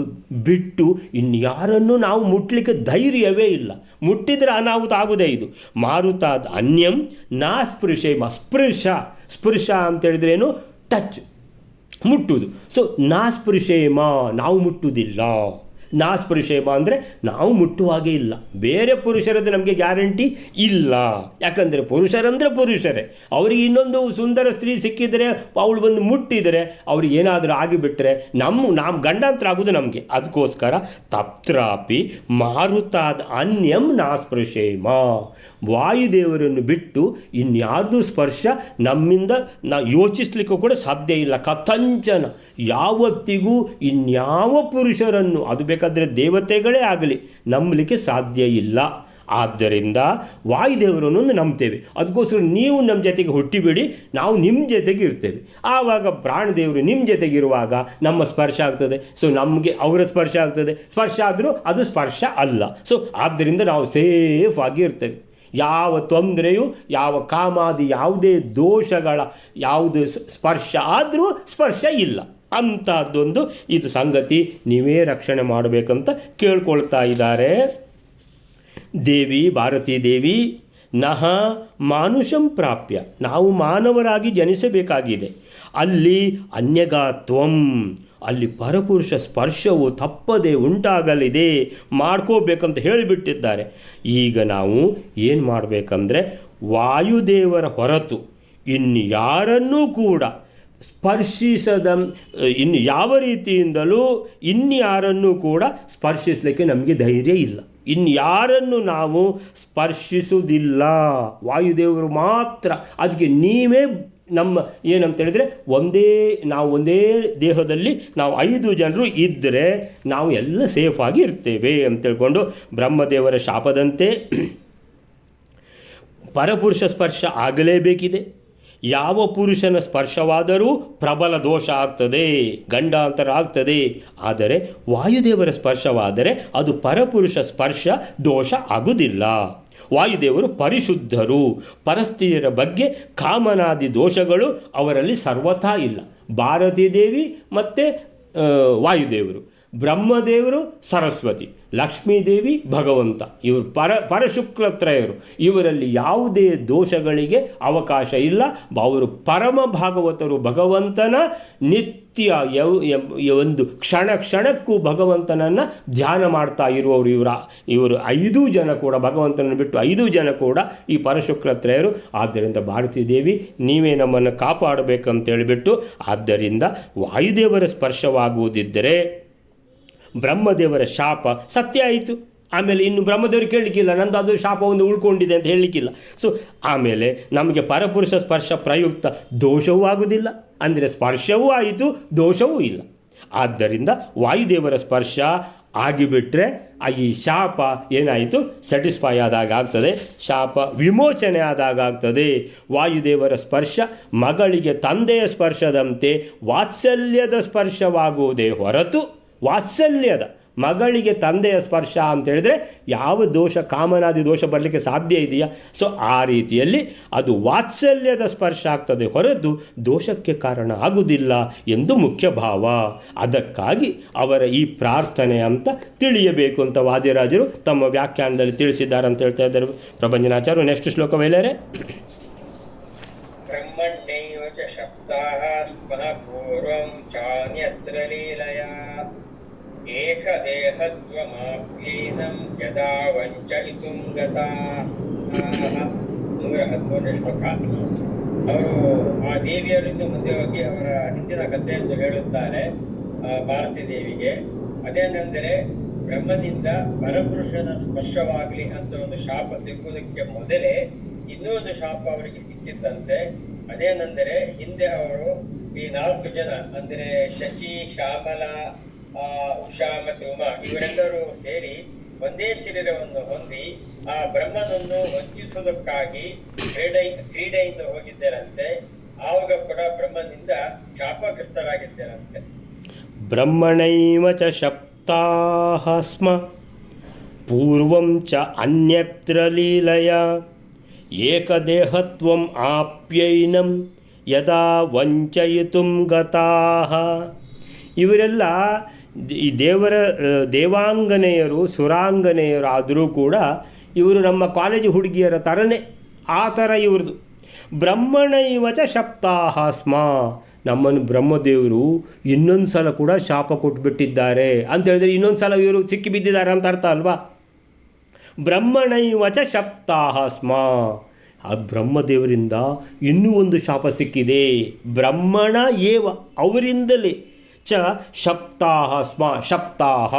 S1: ಬಿಟ್ಟು ಇನ್ಯಾರನ್ನು ನಾವು ಮುಟ್ಲಿಕ್ಕೆ ಧೈರ್ಯವೇ ಇಲ್ಲ. ಮುಟ್ಟಿದರೆ ಅನಾಹುತ ಆಗುದೇ ಇದು. ಮಾರುತಾದ ಅನ್ಯಂ ನಾಸ್ಪೃಶೇಮ. ಸ್ಪೃಶ ಸ್ಪೃಶ ಅಂತ ಹೇಳಿದ್ರೇನು ಟಚ್, ಮುಟ್ಟುವುದು. ಸೊ ನಾಸ್ಪೃಶೇಮ, ನಾವು ಮುಟ್ಟುವುದಿಲ್ಲ. ನಾಸ್ಪೃಶೇಮ ಅಂದರೆ ನಾವು ಮುಟ್ಟುವಾಗೆ ಇಲ್ಲ. ಬೇರೆ ಪುರುಷರದ್ದು ನಮಗೆ ಗ್ಯಾರಂಟಿ ಇಲ್ಲ. ಯಾಕಂದರೆ ಪುರುಷರಂದರೆ ಪುರುಷರೇ. ಅವರಿಗೆ ಇನ್ನೊಂದು ಸುಂದರ ಸ್ತ್ರೀ ಸಿಕ್ಕಿದರೆ ಅವಳು ಬಂದು ಮುಟ್ಟಿದರೆ ಅವ್ರಿಗೆ ಏನಾದರೂ ಆಗಿಬಿಟ್ರೆ ನಮ್ಮ ನಮ್ಮ ಗಂಡಾಂತರ ಆಗೋದು ನಮಗೆ. ಅದಕ್ಕೋಸ್ಕರ ತಪ್ತ್ರಾಪಿ ಮಾರುತಾದ ಅನ್ಯಂ ನಾಸ್ಪೃಶೇಮ ವಾಯುದೇವರನ್ನು ಬಿಟ್ಟು ಇನ್ಯಾರ್ದು ಸ್ಪರ್ಶ ನಮ್ಮಿಂದ ನಾ ಯೋಚಿಸ್ಲಿಕ್ಕೂ ಕೂಡ ಸಾಧ್ಯ ಇಲ್ಲ. ಕಥಂಚನ. ಯಾವತ್ತಿಗೂ ಇನ್ಯಾವ ಪುರುಷರನ್ನು, ಅದು ಬೇಕಾದರೆ ದೇವತೆಗಳೇ ಆಗಲಿ, ನಂಬಲಿಕ್ಕೆ ಸಾಧ್ಯ ಇಲ್ಲ. ಆದ್ದರಿಂದ ವಾಯುದೇವರನ್ನು ನಂಬ್ತೇವೆ. ಅದಕ್ಕೋಸ್ಕರ ನೀವು ನಮ್ಮ ಜೊತೆಗೆ ಹುಟ್ಟಿಬಿಡಿ, ನಾವು ನಿಮ್ಮ ಜೊತೆಗೆ ಇರ್ತೇವೆ. ಆವಾಗ ಪ್ರಾಣದೇವರು ನಿಮ್ಮ ಜೊತೆಗಿರುವಾಗ ನಮ್ಮ ಸ್ಪರ್ಶ ಆಗ್ತದೆ. ಸೊ ನಮಗೆ ಅವರ ಸ್ಪರ್ಶ ಆಗ್ತದೆ. ಸ್ಪರ್ಶ ಆದರೂ ಅದು ಸ್ಪರ್ಶ ಅಲ್ಲ. ಸೊ ಆದ್ದರಿಂದ ನಾವು ಸೇಫ್ ಆಗಿ ಇರ್ತೇವೆ. ಯಾವ ತೊಂದರೆಯು, ಯಾವ ಕಾಮಾದಿ ಯಾವುದೇ ದೋಷಗಳ, ಯಾವುದೇ ಸ್ಪರ್ಶ ಆದರೂ ಸ್ಪರ್ಶ ಇಲ್ಲ. ಅಂಥದ್ದೊಂದು ಇದು ಸಂಗತಿ. ನೀವೇ ರಕ್ಷಣೆ ಮಾಡಬೇಕಂತ ಕೇಳ್ಕೊಳ್ತಾ ಇದ್ದಾರೆ. ದೇವಿ, ಭಾರತೀ ದೇವಿ, ನಹ ಮಾನುಷಂ ಪ್ರಾಪ್ಯ. ನಾವು ಮಾನವರಾಗಿ ಜನಿಸಬೇಕಾಗಿದೆ. ಅಲ್ಲಿ ಅನ್ಯಗಾತ್ವಂ ಅಲ್ಲಿ ಪರಪುರುಷ ಸ್ಪರ್ಶವು ತಪ್ಪದೆ ಉಂಟಾಗಲಿದೆ, ಮಾಡ್ಕೋಬೇಕಂತ ಹೇಳಿಬಿಟ್ಟಿದ್ದಾರೆ. ಈಗ ನಾವು ಏನು ಮಾಡಬೇಕಂದ್ರೆ, ವಾಯುದೇವರ ಹೊರತು ಇನ್ನು ಯಾರನ್ನೂ ಕೂಡ ಸ್ಪರ್ಶಿಸದ ಇನ್ನು ಯಾವ ರೀತಿಯಿಂದಲೂ ಇನ್ಯಾರನ್ನು ಕೂಡ ಸ್ಪರ್ಶಿಸಲಿಕ್ಕೆ ನಮಗೆ ಧೈರ್ಯ ಇಲ್ಲ. ಇನ್ಯಾರನ್ನು ನಾವು ಸ್ಪರ್ಶಿಸುವುದಿಲ್ಲ. ವಾಯುದೇವರು ಮಾತ್ರ ಅದಕ್ಕೆ ನೀವೇ ನಮ್ಮ ಏನಂತ ಹೇಳಿದರೆ ಒಂದೇ, ನಾವು ಒಂದೇ ದೇಹದಲ್ಲಿ ನಾವು ಐದು ಜನರು ಇದ್ದರೆ ನಾವು ಎಲ್ಲ ಸೇಫಾಗಿ ಇರ್ತೇವೆ ಅಂತ ತಿಳ್ಕೊಂಡು ಬ್ರಹ್ಮದೇವರ ಶಾಪದಂತೆ ಪರಪುರುಷ ಸ್ಪರ್ಶ ಆಗಲೇಬೇಕಿದೆ. ಯಾವ ಪುರುಷನ ಸ್ಪರ್ಶವಾದರೂ ಪ್ರಬಲ ದೋಷ ಆಗ್ತದೆ, ಗಂಡಾಂತರ ಆಗ್ತದೆ. ಆದರೆ ವಾಯುದೇವರ ಸ್ಪರ್ಶವಾದರೆ ಅದು ಪರಪುರುಷ ಸ್ಪರ್ಶ ದೋಷ ಆಗುವುದಿಲ್ಲ. ವಾಯುದೇವರು ಪರಿಶುದ್ಧರು. ಪರಸ್ತ್ರೀಯರ ಬಗ್ಗೆ ಕಾಮನಾದಿ ದೋಷಗಳು ಅವರಲ್ಲಿ ಸರ್ವಥಾ ಇಲ್ಲ. ಭಾರತೀ ದೇವಿ ಮತ್ತು ವಾಯುದೇವರು. ಬ್ರಹ್ಮದೇವರು ಸರಸ್ವತಿ, ಲಕ್ಷ್ಮೀದೇವಿ ಭಗವಂತ. ಇವರು ಪರ, ಪರಶುಕ್ಲತ್ರಯರು. ಇವರಲ್ಲಿ ಯಾವುದೇ ದೋಷಗಳಿಗೆ ಅವಕಾಶ ಇಲ್ಲ. ಅವರು ಪರಮ ಭಾಗವತರು, ಭಗವಂತನ ನಿತ್ಯ ಒಂದು ಕ್ಷಣ ಕ್ಷಣಕ್ಕೂ ಭಗವಂತನನ್ನು ಧ್ಯಾನ ಮಾಡ್ತಾ ಇರುವವರು ಇವರ, ಇವರು ಐದು ಜನ ಕೂಡ, ಭಗವಂತನನ್ನು ಬಿಟ್ಟು ಐದು ಜನ ಕೂಡ ಈ ಪರಶುಕ್ಲತ್ರಯರು. ಆದ್ದರಿಂದ ಭಾರತೀ ದೇವಿ, ನೀವೇ ನಮ್ಮನ್ನು ಕಾಪಾಡಬೇಕಂತ ಹೇಳಿಬಿಟ್ಟು ಆದ್ದರಿಂದ ವಾಯುದೇವರ ಸ್ಪರ್ಶವಾಗುವುದಿದ್ದರೆ ಬ್ರಹ್ಮದೇವರ ಶಾಪ ಸತ್ಯ ಆಯಿತು. ಆಮೇಲೆ ಇನ್ನು ಬ್ರಹ್ಮದೇವರು ಕೇಳಲಿಕ್ಕಿಲ್ಲ ನಂದು ಅದು ಶಾಪ ಒಂದು ಉಳ್ಕೊಂಡಿದೆ ಅಂತ ಹೇಳಲಿಕ್ಕಿಲ್ಲ. ಸೊ ಆಮೇಲೆ ನಮಗೆ ಪರಪುರುಷ ಸ್ಪರ್ಶ ಪ್ರಯುಕ್ತ ದೋಷವೂ ಆಗುವುದಿಲ್ಲ ಅಂದರೆ ಸ್ಪರ್ಶವೂ ಆಯಿತು, ದೋಷವೂ ಇಲ್ಲ. ಆದ್ದರಿಂದ ವಾಯುದೇವರ ಸ್ಪರ್ಶ ಆಗಿಬಿಟ್ರೆ ಆ ಈ ಶಾಪ ಏನಾಯಿತು? ಸ್ಯಾಟಿಸ್ಫೈ ಆದಾಗ ಆಗ್ತದೆ. ಶಾಪ ವಿಮೋಚನೆ ಆದಾಗ ಆಗ್ತದೆ. ವಾಯುದೇವರ ಸ್ಪರ್ಶ ಮಗಳಿಗೆ ತಂದೆಯ ಸ್ಪರ್ಶದಂತೆ ವಾತ್ಸಲ್ಯದ ಸ್ಪರ್ಶವಾಗುವುದೇ ಹೊರತು ವಾತ್ಸಲ್ಯದ ಮಗಳಿಗೆ ತಂದೆಯ ಸ್ಪರ್ಶ ಅಂತ ಹೇಳಿದರೆ ಯಾವ ದೋಷ, ಕಾಮನಾದಿ ದೋಷ ಬರಲಿಕ್ಕೆ ಸಾಧ್ಯ ಇದೆಯಾ? ಸೊ ಆ ರೀತಿಯಲ್ಲಿ ಅದು ವಾತ್ಸಲ್ಯದ ಸ್ಪರ್ಶ ಆಗ್ತದೆ ಹೊರತು ದೋಷಕ್ಕೆ ಕಾರಣ ಆಗುವುದಿಲ್ಲ ಎಂದು ಮುಖ್ಯ ಭಾವ. ಅದಕ್ಕಾಗಿ ಅವರ ಈ ಪ್ರಾರ್ಥನೆ ಅಂತ ತಿಳಿಯಬೇಕು ಅಂತ ವಾದಿರಾಜರು ತಮ್ಮ ವ್ಯಾಖ್ಯಾನದಲ್ಲಿ ತಿಳಿಸಿದ್ದಾರೆ ಅಂತ ಹೇಳ್ತಾ ಇದ್ದಾರೆ ಪ್ರಭಂಜನಾಚಾರ್ಯರು ನೆಕ್ಸ್ಟ್ ಶ್ಲೋಕ
S2: ಮೇಲೆರೆ ಬ್ರಹ್ಮಣ್ಯೈವ ಚ ಚಾನ್ಯತ್ರ ಲೀಲಯಾ ಏಕದೇಹತ್ವಮಾಪ್ಯೇನಂ ಯದಾ ವಂಚಯಿತುಂ ಗತಾ? ನೂರ ಅವರು ಆ ದೇವಿಯರಿಂದ ಮುಂದೆ ಹೋಗಿ ಅವರ ಹಿಂದಿನ ಕಥೆ ಎಂದು ಹೇಳುತ್ತಾರೆ ಭಾರತಿ ದೇವಿಗೆ. ಅದೇನೆಂದರೆ ಬ್ರಹ್ಮದಿಂದ ಪರಪುರುಷನ ಸ್ಪರ್ಶವಾಗಲಿ ಅಂತ ಒಂದು ಶಾಪ ಸಿಗುವುದಕ್ಕೆ ಮೊದಲೇ ಇನ್ನೊಂದು ಶಾಪ ಅವರಿಗೆ ಸಿಕ್ಕಿದ್ದಂತೆ. ಅದೇನೆಂದರೆ, ಹಿಂದೆ ಅವರು ಈ ನಾಲ್ಕು ಜನ, ಅಂದರೆ ಶಚಿ, ಶ್ಯಾಮಲ ಉಷಾ ಮತ್ತು ಉಮಾ ಇವರೆಲ್ಲರೂ ಸೇರಿ ಒಂದೇ ಶರೀರವನ್ನು ಹೊಂದಿ ಆ ಬ್ರಹ್ಮನನ್ನು ವಂಚಿಸುವುದಕ್ಕಾಗಿ ಕ್ರೀಡೆ, ಕ್ರೀಡೆಯಿಂದ ಹೋಗಿದ್ದರಂತೆ. ಆವಾಗ ಕೂಡ ಬ್ರಹ್ಮನಿಂದ ಶಾಪಗ್ರಸ್ತರಾಗಿದ್ದರಂತೆ.
S1: ಬ್ರಹ್ಮಣೈವ ಚ ಶಪ್ತಾಹ ಸ್ಮ, ಪೂರ್ವಂ ಚ ಅನ್ಯತ್ರ ಲೀಲಯ, ಏಕದೇಹತ್ವಂ ಆಪ್ಯೈನಂ ಯದಾ ವಂಚಯಿತು ಗತಾಹ. ಇವರೆಲ್ಲ ಈ ದೇವರ ದೇವಾಂಗನೆಯರು, ಸುರಾಂಗನೆಯರು ಆದರೂ ಕೂಡ ಇವರು ನಮ್ಮ ಕಾಲೇಜು ಹುಡುಗಿಯರ ಥರನೇ ಆ ಥರ ಇವ್ರದ್ದು ಬ್ರಹ್ಮಣ ಇವಚ ಶಪ್ತಾಹ ಸ್ಮ. ನಮ್ಮನ್ನು ಬ್ರಹ್ಮದೇವರು ಇನ್ನೊಂದು ಸಲ ಕೂಡ ಶಾಪ ಕೊಟ್ಬಿಟ್ಟಿದ್ದಾರೆ ಅಂತ ಹೇಳಿದ್ರೆ ಇನ್ನೊಂದು ಸಲ ಇವರು ಸಿಕ್ಕಿ ಬಿದ್ದಿದ್ದಾರೆ ಅಂತ ಅರ್ಥ ಅಲ್ವಾ? ಬ್ರಹ್ಮಣೈವಚ ಶಪ್ತಾಹ ಸ್ಮ. ಆ ಬ್ರಹ್ಮದೇವರಿಂದ ಇನ್ನೂ ಒಂದು ಶಾಪ ಸಿಕ್ಕಿದೆ. ಬ್ರಹ್ಮಣ ಏವ ಅವರಿಂದಲೇ ಚ ಶಪ್ತಾಹ ಸ್ಮ ಶಪ್ತಾಹ.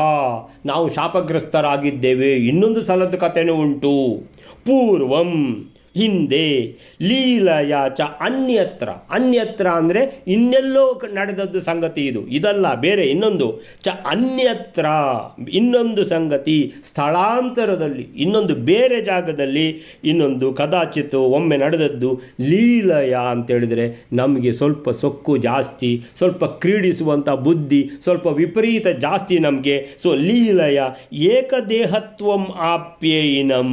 S1: ನಾವು ಶಾಪಗ್ರಸ್ತರಾಗಿದ್ದೇವೆ. ಇನ್ನೊಂದು ಸಲದ ಕಥೆನೂ ಉಂಟು. ಪೂರ್ವಂ ಹಿಂದೆ ಲೀಲಯಾಚ ಅನ್ಯತ್ರ. ಅನ್ಯತ್ರ ಅಂದರೆ ಇನ್ನೆಲ್ಲೋ ನಡೆದದ್ದು ಸಂಗತಿ ಇದು. ಇದಲ್ಲ, ಬೇರೆ ಇನ್ನೊಂದು. ಚ ಅನ್ಯತ್ರ. ಇನ್ನೊಂದು ಸಂಗತಿ ಸ್ಥಳಾಂತರದಲ್ಲಿ, ಇನ್ನೊಂದು ಬೇರೆ ಜಾಗದಲ್ಲಿ, ಇನ್ನೊಂದು ಕದಾಚಿತ್ ಒಮ್ಮೆ ನಡೆದದ್ದು ಲೀಲಯ ಅಂತ ಹೇಳಿದರೆ ನಮಗೆ ಸ್ವಲ್ಪ ಸೊಕ್ಕು ಜಾಸ್ತಿ, ಸ್ವಲ್ಪ ಕ್ರೀಡಿಸುವಂಥ ಬುದ್ಧಿ, ಸ್ವಲ್ಪ ವಿಪರೀತ ಜಾಸ್ತಿ ನಮಗೆ. ಸೊ ಲೀಲಯ ಏಕದೇಹತ್ವಂ ಆಪ್ಯೇನಂ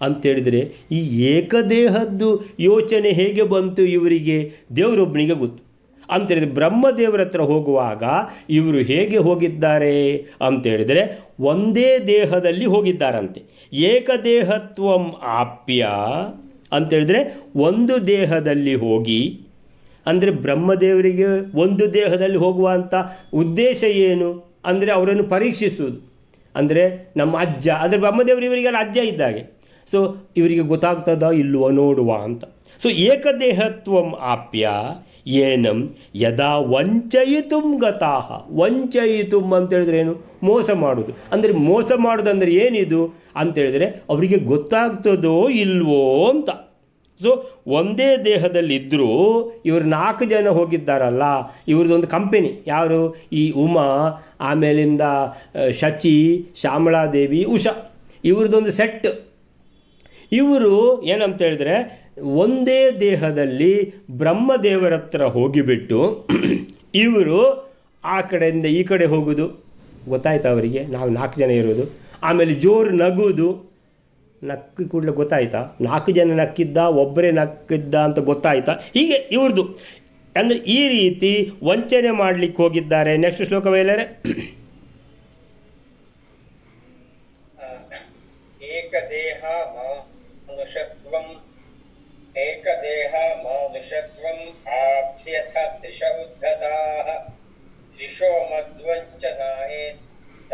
S1: ಅಂತೇಳಿದರೆ, ಈ ಏಕದೇಹದ್ದು ಯೋಚನೆ ಹೇಗೆ ಬಂತು ಇವರಿಗೆ? ದೇವರೊಬ್ಬನಿಗೆ ಗೊತ್ತು. ಅಂತೇಳಿದರೆ, ಬ್ರಹ್ಮದೇವರ ಹತ್ರ ಹೋಗುವಾಗ ಇವರು ಹೇಗೆ ಹೋಗಿದ್ದಾರೆ? ಅಂತೇಳಿದರೆ, ಒಂದೇ ದೇಹದಲ್ಲಿ ಹೋಗಿದ್ದಾರಂತೆ. ಏಕದೇಹತ್ವಂ ಆಪ್ಯ ಅಂತೇಳಿದರೆ, ಒಂದು ದೇಹದಲ್ಲಿ ಹೋಗಿ, ಅಂದರೆ ಬ್ರಹ್ಮದೇವರಿಗೆ ಒಂದು ದೇಹದಲ್ಲಿ ಹೋಗುವಂಥ ಉದ್ದೇಶ ಏನು? ಅಂದರೆ ಅವರನ್ನು ಪರೀಕ್ಷಿಸುವುದು. ಅಂದರೆ ನಮ್ಮ ಅಜ್ಜ, ಅಂದರೆ ಬ್ರಹ್ಮದೇವರು ಇವರಿಗೆಲ್ಲ ಅಜ್ಜ ಇದ್ದಾಗೆ. ಸೊ ಇವರಿಗೆ ಗೊತ್ತಾಗ್ತದ ಇಲ್ವೋ ನೋಡುವ ಅಂತ. ಸೊ ಏಕದೇಹತ್ವಂ ಆಪ್ಯ ಏನಂ ಯದಾ ವಂಚಯಿತುಂ ಗತಾಹ. ವಂಚಯಿತುಂ ಅಂತ ಹೇಳಿದ್ರೆ ಏನು? ಮೋಸ ಮಾಡೋದು. ಅಂದರೆ ಮೋಸ ಮಾಡೋದಂದ್ರೆ ಏನಿದು? ಅಂತೇಳಿದರೆ ಅವರಿಗೆ ಗೊತ್ತಾಗ್ತದೋ ಇಲ್ವೋ ಅಂತ. ಸೊ ಒಂದೇ ದೇಹದಲ್ಲಿದ್ದರೂ ಇವರು ನಾಲ್ಕು ಜನ ಹೋಗಿದ್ದಾರಲ್ಲ ಇವ್ರದ್ದೊಂದು ಕಂಪೆನಿ ಯಾರು? ಈ ಉಮಾ, ಆಮೇಲಿಂದ ಶಚಿ, ಶ್ಯಾಮಳಾದೇವಿ, ಉಷಾ. ಇವ್ರದ್ದೊಂದು ಸೆಟ್ ಇವರು ಏನಂತ ಹೇಳಿದ್ರೆ ಒಂದೇ ದೇಹದಲ್ಲಿ ಬ್ರಹ್ಮದೇವರ ಹತ್ರ ಹೋಗಿಬಿಟ್ಟು (clears throat) ಇವರು ಆ ಕಡೆಯಿಂದ ಈ ಕಡೆ ಹೋಗೋದು. ಗೊತ್ತಾಯ್ತು ಅವರಿಗೆ? ನಾವು ನಾಲ್ಕು ಜನ ಇರೋದು. ಆಮೇಲೆ ಜೋರು ನಗುವುದು ನಕ್ಕಿ ಕೂಡಲೇ ಗೊತ್ತಾಯ್ತಾ? ನಾಲ್ಕು ಜನ ನಕ್ಕಿದ್ದ, ಒಬ್ಬರೇ ನಕ್ಕಿದ್ದ ಅಂತ ಗೊತ್ತಾಯ್ತಾ? ಹೀಗೆ ಇವ್ರದ್ದು ಅಂದರೆ ಈ ರೀತಿ ವಂಚನೆ ಮಾಡಲಿಕ್ಕೆ ಹೋಗಿದ್ದಾರೆ. ನೆಕ್ಸ್ಟ್ ಶ್ಲೋಕ (clears throat) ಮೇಲರೆ
S2: ಏಕದೇಹ ಮಾನುಷತ್ವಂ ಏಕದೇಹ ಮಾನುಷತ್ವಂ ಆಪ್ಸ್ಯಥ ದಿಶ ತ್ರಿಶೋ ಮಧ್ವಂಚ ನಾಯೇತ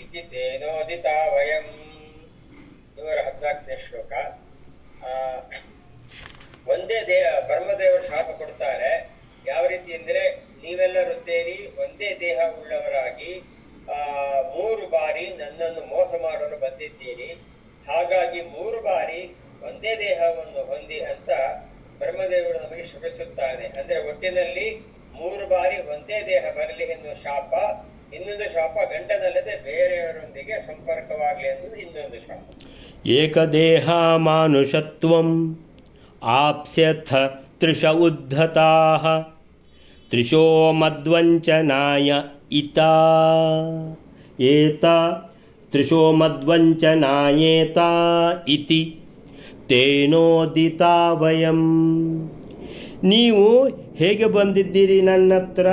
S2: ಇತಿ ತೇನೋದಿತಾ ವಯಂ. ನೂರ ಹದಿನಾಲ್ಕನೇ ಶ್ಲೋಕ. ಒಂದೇ ದೇಹ ಬ್ರಹ್ಮದೇವರು ಶಾಪ ಕೊಡ್ತಾರೆ. ಯಾವ ರೀತಿ ಅಂದ್ರೆ ನೀವೆಲ್ಲರೂ ಸೇರಿ ಒಂದೇ ದೇಹ ಉಳ್ಳವರಾಗಿ, ಆ, ಮೂರು ಬಾರಿ ನನ್ನನ್ನು ಮೋಸ ಮಾಡಲು ಬಂದಿದ್ದೀರಿ. ಹಾಗಾಗಿ ಮೂರು ಬಾರಿ ಒಂದೇ ದೇಹವನ್ನು ಹೊಂದಿ ಅಂತ ಬ್ರಹ್ಮದೇವರು ನಮಗೆ ಶ್ರಮಿಸುತ್ತಾನೆ ಅಂದ್ರೆ ಒಟ್ಟಿನಲ್ಲಿ ಮೂರು ಬಾರಿ ಒಂದೇ ದೇಹ ಬರಲಿ ಎನ್ನುವ ಶಾಪ, ಇನ್ನೊಂದು ಶಾಪ ಗಂಟನಲ್ಲದೆ ಬೇರೆಯವರೊಂದಿಗೆ ಸಂಪರ್ಕವಾಗಲಿ ಅನ್ನೋದು ಇನ್ನೊಂದು ಶಾಪ.
S1: ಏಕದೇಹ ಮಾನುಷತ್ವಂ ಆಪ್ಸ್ಯಥ ತ್ರಿಷ ಉದ್ಧತಾ ತ್ರಿಶೋ ಮದ್ವಂಚನಾಯ ಇತ ಏತ ತ್ರಿಶೋ ಮದ್ವಂಚನಾಯೇತ ಇತಿ ತೇನೋದಿತಾ ವಯಂ. ನೀವು ಹೇಗೆ ಬಂದಿದ್ದೀರಿ ನನ್ನ ಹತ್ರ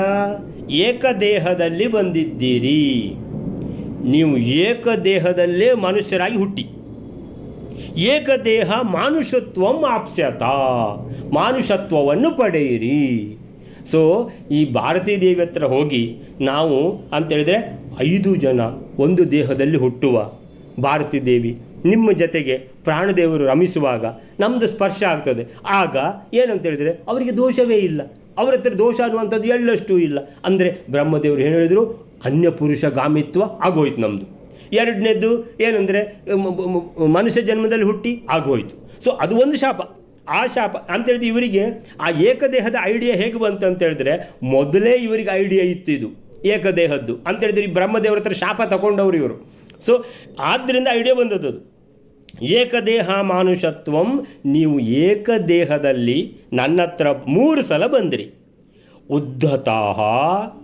S1: ಏಕದೇಹದಲ್ಲಿ ಬಂದಿದ್ದೀರಿ. ನೀವು ಏಕದೇಹದಲ್ಲೇ ಮನುಷ್ಯರಾಗಿ ಹುಟ್ಟಿ. ಏಕದೇಹ ಮಾನುಷತ್ವಂ ಆಪ್ಸ್ಯತ. ಮಾನುಷತ್ವವನ್ನು ಪಡೆಯಿರಿ. ಸೊ ಈ ಭಾರತೀ ದೇವಿ ಹತ್ರ ಹೋಗಿ ನಾವು ಅಂತೇಳಿದರೆ ಐದು ಜನ ಒಂದು ದೇಹದಲ್ಲಿ ಹುಟ್ಟುವ ಭಾರತೀ ದೇವಿ. ನಿಮ್ಮ ಜೊತೆಗೆ ಪ್ರಾಣದೇವರು ರಮಿಸುವಾಗ ನಮ್ಮದು ಸ್ಪರ್ಶ ಆಗ್ತದೆ. ಆಗ ಏನಂತ ಹೇಳಿದರೆ ಅವರಿಗೆ ದೋಷವೇ ಇಲ್ಲ. ಅವರ ಹತ್ರ ದೋಷ ಅನ್ನುವಂಥದ್ದು ಎಳ್ಳಷ್ಟು ಇಲ್ಲ. ಅಂದರೆ ಬ್ರಹ್ಮದೇವರು ಏನು ಹೇಳಿದರು? ಅನ್ಯ ಪುರುಷ ಗಾಮಿತ್ವ ಆಗೋಯ್ತು ನಮ್ಮದು ಎರಡನೇದ್ದು ಏನಂದರೆ ಮನುಷ್ಯ ಜನ್ಮದಲ್ಲಿ ಹುಟ್ಟಿ ಆಗೋಯ್ತು. ಸೊ ಅದು ಒಂದು ಶಾಪ. ಆ ಶಾಪ ಅಂತೇಳಿದ್ರೆ ಇವರಿಗೆ ಆ ಏಕದೇಹದ ಐಡಿಯಾ ಹೇಗೆ ಬಂತು ಅಂತ ಹೇಳಿದ್ರೆ, ಮೊದಲೇ ಇವರಿಗೆ ಐಡಿಯಾ ಇತ್ತು ಇದು, ಏಕದೇಹದ್ದು. ಅಂತ ಹೇಳಿದ್ರೆ ಈ ಬ್ರಹ್ಮದೇವರ ಹತ್ರ ಶಾಪ ತಗೊಂಡವರು ಇವರು. ಸೊ ಆದ್ದರಿಂದ ಐಡಿಯಾ ಬಂದದ್ದು ಅದು. ಏಕದೇಹ ಮಾನುಷತ್ವಂ ನೀವು ಏಕದೇಹದಲ್ಲಿ ನನ್ನ ಹತ್ರ ಮೂರು ಸಲ ಬಂದಿರಿ. ಉದ್ಧತಾಹ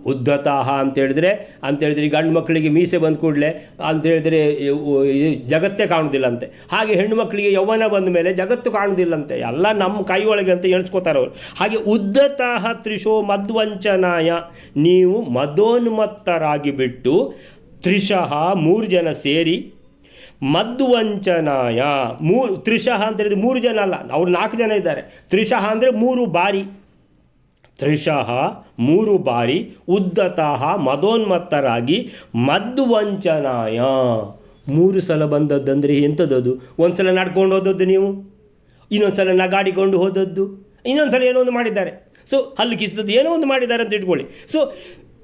S1: ಉದ್ಧತಾಹ ಅಂತ ಹೇಳಿದ್ರೆ ಅಂತ ಹೇಳಿದ್ರೆ ಈ ಗಂಡು ಮಕ್ಕಳಿಗೆ ಮೀಸೆ ಬಂದ ಕೂಡಲೇ ಅಂತ ಹೇಳಿದ್ರೆ ಇವು- ಈ ಜಗತ್ತೇ ಕಾಣುವುದಿಲ್ಲಂತೆ. ಹಾಗೆ ಹೆಣ್ಣು ಮಕ್ಕಳಿಗೆ ಯೌವನ ಬಂದ ಮೇಲೆ ಜಗತ್ತು ಕಾಣುವುದಿಲ್ಲಂತೆ. ಎಲ್ಲ ನಮ್ಮ ಕೈ ಒಳಗೆ ಅಂತ ಎಣಿಸ್ಕೋತಾರೆ ಅವರು. ಹಾಗೆ ಉದ್ಧತಾಹ ತ್ರಿಶೋ ಮದ್ವಂಚನಾಯ, ನೀವು ಮದೋನ್ಮತ್ತರಾಗಿ ಬಿಟ್ಟು ತ್ರಿಶಃ ಮೂರು ಜನ ಸೇರಿ ಮದ್ವಂಚನಾಯ. ಮೂರು ತ್ರಿಶಃ ಅಂತ ಹೇಳಿದ್ರೆ ಮೂರು ಜನ ಅಲ್ಲ, ಅವ್ರು ನಾಲ್ಕು ಜನ ಇದ್ದಾರೆ. ತ್ರಿಶಃ ಅಂದರೆ ಮೂರು ಬಾರಿ. ತ್ರಿಶಃ ಮೂರು ಬಾರಿ, ಉದ್ದತಃ ಮದೋನ್ಮತ್ತರಾಗಿ ಮದ್ವಂಚನಾಯ. ಮೂರು ಸಲ ಬಂದದ್ದಂದರೆ ಎಂಥದ್ದು? ಒಂದು ಸಲ ನಡ್ಕೊಂಡು ಹೋದದ್ದು ನೀವು? ಇನ್ನೊಂದು ಸಲ ನಗಾಡಿಕೊಂಡು ಹೋದದ್ದು? ಇನ್ನೊಂದು ಸಲ ಏನೋ ಒಂದು ಮಾಡಿದ್ದಾರೆ. ಸೊ ಹಲ್ಲು ಕಿಸಿದದ್ದು ಏನೋ ಒಂದು ಮಾಡಿದ್ದಾರೆ ಅಂತ ಇಟ್ಕೊಳ್ಳಿ. ಸೊ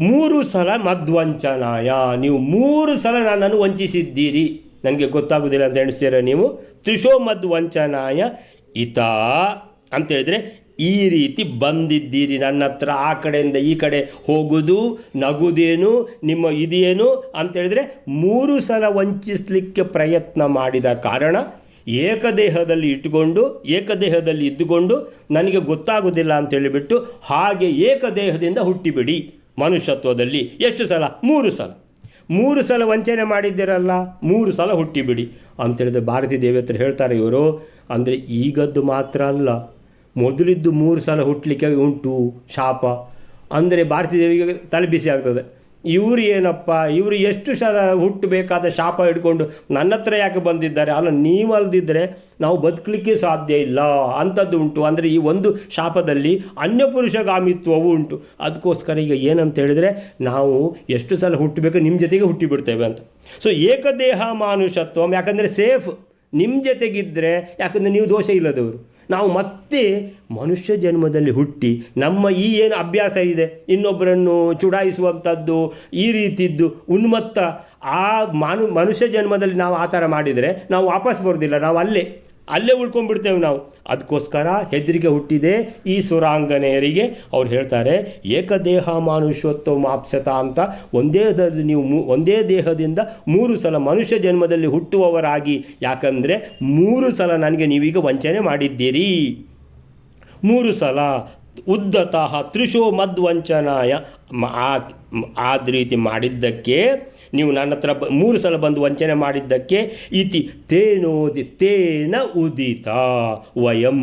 S1: ಮೂರು ಸಲ ಮದ್ವಂಚನಾಯ. ನೀವು ಮೂರು ಸಲ ನನ್ನನ್ನು ವಂಚಿಸಿದ್ದೀರಿ. ನನಗೆ ಗೊತ್ತಾಗೋದಿಲ್ಲ ಅಂತ ಎಣಿಸ್ತೀರ ನೀವು? ತ್ರಿಶೋ ಮದ್ವಂಚನಾಯ ಇತ ಅಂತ ಹೇಳಿದ್ರೆ, ಈ ರೀತಿ ಬಂದಿದ್ದೀರಿ ನನ್ನ ಹತ್ರ, ಆ ಕಡೆಯಿಂದ ಈ ಕಡೆ ಹೋಗುವುದು ನಗುದೇನು, ನಿಮ್ಮ ಇದೇನು ಅಂತ ಹೇಳಿದ್ರೆ, ಮೂರು ಸಲ ವಂಚಿಸಲಿಕ್ಕೆ ಪ್ರಯತ್ನ ಮಾಡಿದ ಕಾರಣ, ಏಕದೇಹದಲ್ಲಿ ಇಟ್ಟುಕೊಂಡು, ಏಕದೇಹದಲ್ಲಿ ಇದ್ದುಕೊಂಡು ನನಗೆ ಗೊತ್ತಾಗೋದಿಲ್ಲ ಅಂತ ಹೇಳಿಬಿಟ್ಟು, ಹಾಗೆ ಏಕದೇಹದಿಂದ ಹುಟ್ಟಿಬಿಡಿ ಮನುಷ್ಯತ್ವದಲ್ಲಿ. ಎಷ್ಟು ಸಲ? ಮೂರು ಸಲ. ಮೂರು ಸಲ ವಂಚನೆ ಮಾಡಿದ್ದೀರಲ್ಲ, ಮೂರು ಸಲ ಹುಟ್ಟಿಬಿಡಿ ಅಂತೇಳಿದ್ರೆ ಭಾರತೀ ದೇವಿ ಹೇಳ್ತಾರೆ ಇವರು. ಅಂದರೆ ಈಗದ್ದು ಮಾತ್ರ ಅಲ್ಲ, ಮೊದಲಿದ್ದು ಮೂರು ಸಲ ಹುಟ್ಟಲಿಕ್ಕೆ ಉಂಟು ಶಾಪ. ಅಂದರೆ ಭಾರತೀ ದೇವಿಗೆ ತಲೆ ಬಿಸಿ ಆಗ್ತದೆ. ಇವರು ಏನಪ್ಪ, ಇವರು ಎಷ್ಟು ಸಲ ಹುಟ್ಟಬೇಕಾದ ಶಾಪ ಹಿಡ್ಕೊಂಡು ನನ್ನ ಹತ್ರ ಯಾಕೆ ಬಂದಿದ್ದಾರೆ? ಅಲ್ಲ, ನೀವು ಅಲ್ದಿದ್ರೆ ನಾವು ಬದುಕಲಿಕ್ಕೆ ಸಾಧ್ಯ ಇಲ್ಲ ಅಂಥದ್ದು ಉಂಟು. ಅಂದರೆ ಈ ಒಂದು ಶಾಪದಲ್ಲಿ ಅನ್ಯಪುರುಷಗಾಮಿತ್ವವು ಉಂಟು. ಅದಕ್ಕೋಸ್ಕರ ಈಗ ಏನಂತ ಹೇಳಿದರೆ ನಾವು ಎಷ್ಟು ಸಲ ಹುಟ್ಟಬೇಕು, ನಿಮ್ಮ ಜೊತೆಗೆ ಹುಟ್ಟಿಬಿಡ್ತೇವೆ ಅಂತ. ಸೊ ಏಕದೇಹ ಮಾನುಷತ್ವ, ಯಾಕಂದರೆ ಸೇಫ್ ನಿಮ್ಮ ಜೊತೆಗಿದ್ದರೆ ಯಾಕಂದರೆ ನೀವು ದೋಷ ಇಲ್ಲದವರು. ನಾವು ಮತ್ತೆ ಮನುಷ್ಯ ಜನ್ಮದಲ್ಲಿ ಹುಟ್ಟಿ ನಮ್ಮ ಈ ಏನು ಅಭ್ಯಾಸ ಇದೆ, ಇನ್ನೊಬ್ಬರನ್ನು ಚುಡಾಯಿಸುವಂಥದ್ದು ಈ ರೀತಿದ್ದು ಉನ್ಮತ್ತ ಆ ಮಾನು, ಮನುಷ್ಯ ಜನ್ಮದಲ್ಲಿ ನಾವು ಆ ಥರ ಮಾಡಿದರೆ ನಾವು ವಾಪಸ್ ಬರೋದಿಲ್ಲ ನಾವು ಅಲ್ಲೇ. ಅಲ್ಲೇ ಉಳ್ಕೊಂಡ್ಬಿಡ್ತೇವೆ ನಾವು. ಅದಕ್ಕೋಸ್ಕರ ಹೆದರಿಗೆ ಹುಟ್ಟಿದೆ ಈ ಸುರಾಂಗನೆಯರಿಗೆ ಅವ್ರು ಹೇಳ್ತಾರೆ, ಏಕದೇಹ ಮಾನುಷ್ಯತ್ವ ಮಾಪ್ಸತ ಅಂತ. ಒಂದೇ ನೀವು ಒಂದೇ ದೇಹದಿಂದ ಮೂರು ಸಲ ಮನುಷ್ಯ ಜನ್ಮದಲ್ಲಿ ಹುಟ್ಟುವವರಾಗಿ. ಯಾಕಂದರೆ ಮೂರು ಸಲ ನನಗೆ ನೀವೀಗ ವಂಚನೆ ಮಾಡಿದ್ದೀರಿ. ಮೂರು ಸಲ ಉದ್ದತಃ ತ್ರಿಶೋ ಮದ್ವಂಚನಾಯ ಆ ರೀತಿ ಮಾಡಿದ್ದಕ್ಕೆ ನೀವು ನನ್ನ ಹತ್ರ ಬ ಮೂರು ಸಲ ಬಂದು ವಂಚನೆ ಮಾಡಿದ್ದಕ್ಕೆ ಇತಿ ತೇನೋದಿ ತೇನ ಉದಿತ ವಯಂ.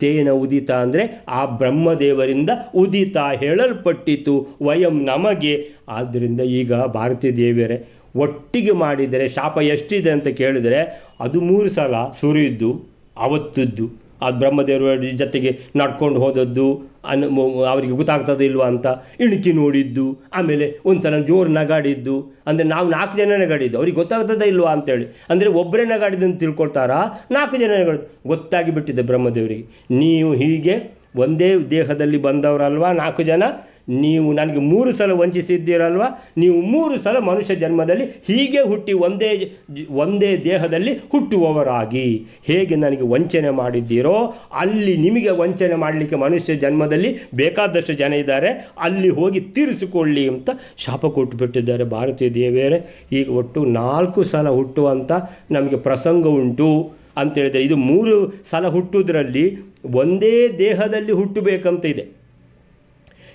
S1: ತೇನ ಉದಿತ ಅಂದರೆ ಆ ಬ್ರಹ್ಮದೇವರಿಂದ ಉದಿತ ಹೇಳಲ್ಪಟ್ಟಿತು ವಯಂ ನಮಗೆ. ಆದ್ದರಿಂದ ಈಗ ಭಾರತೀ ದೇವಿಯರೇ, ಒಟ್ಟಿಗೆ ಮಾಡಿದರೆ ಶಾಪ ಎಷ್ಟಿದೆ ಅಂತ ಕೇಳಿದರೆ ಅದು ಮೂರು ಸಲ ಸುರಿಯಿದ್ದು ಅವತ್ತದ್ದು ಆ ಬ್ರಹ್ಮದೇವರ ಜೊತೆಗೆ ನಡ್ಕೊಂಡು ಹೋದದ್ದು, ಅನ್ ಅವರಿಗೆ ಗೊತ್ತಾಗ್ತದೆ ಇಲ್ವಾ ಅಂತ ಇಣುಕಿ ನೋಡಿದ್ದು, ಆಮೇಲೆ ಒಂದು ಸಲ ಜೋರು ನಗಾಡಿದ್ದು, ಅಂದರೆ ನಾವು ನಾಲ್ಕು ಜನ ನಗಾಡಿದ್ದು, ಅವ್ರಿಗೆ ಗೊತ್ತಾಗ್ತದೆ ಇಲ್ವಾ ಅಂತೇಳಿ. ಅಂದರೆ ಒಬ್ಬರೇ ನಗಾಡಿದ್ದು ಅಂತ ತಿಳ್ಕೊಳ್ತಾರಾ? ನಾಲ್ಕು ಜನ ನಗಾಡಿದ್ದು ಗೊತ್ತಾಗಿ ಬಿಟ್ಟಿದೆ ಬ್ರಹ್ಮದೇವರಿಗೆ. ನೀವು ಹೀಗೆ ಒಂದೇ ದೇಹದಲ್ಲಿ ಬಂದವರಲ್ವಾ ನಾಲ್ಕು ಜನ? ನೀವು ನನಗೆ ಮೂರು ಸಲ ವಂಚಿಸಿದ್ದೀರಲ್ವ? ನೀವು ಮೂರು ಸಲ ಮನುಷ್ಯ ಜನ್ಮದಲ್ಲಿ ಹೀಗೆ ಹುಟ್ಟಿ ಒಂದೇ ಒಂದೇ ದೇಹದಲ್ಲಿ ಹುಟ್ಟುವವರಾಗಿ. ಹೇಗೆ ನನಗೆ ವಂಚನೆ ಮಾಡಿದ್ದೀರೋ, ಅಲ್ಲಿ ನಿಮಗೆ ವಂಚನೆ ಮಾಡಲಿಕ್ಕೆ ಮನುಷ್ಯ ಜನ್ಮದಲ್ಲಿ ಬೇಕಾದಷ್ಟು ಜನ ಇದ್ದಾರೆ. ಅಲ್ಲಿ ಹೋಗಿ ತೀರಿಸಿಕೊಳ್ಳಿ ಅಂತ ಶಾಪ ಕೊಟ್ಟುಬಿಟ್ಟಿದ್ದಾರೆ ಭಾರತೀಯ ದೇವಿಯರೇ. ಈಗ ಒಟ್ಟು ನಾಲ್ಕು ಸಲ ಹುಟ್ಟುವಂಥ ನಮಗೆ ಪ್ರಸಂಗ ಉಂಟು ಅಂತೇಳಿದರೆ ಇದು ಮೂರು ಸಲ ಹುಟ್ಟುವುದರಲ್ಲಿ ಒಂದೇ ದೇಹದಲ್ಲಿ ಹುಟ್ಟಬೇಕಂತ ಇದೆ.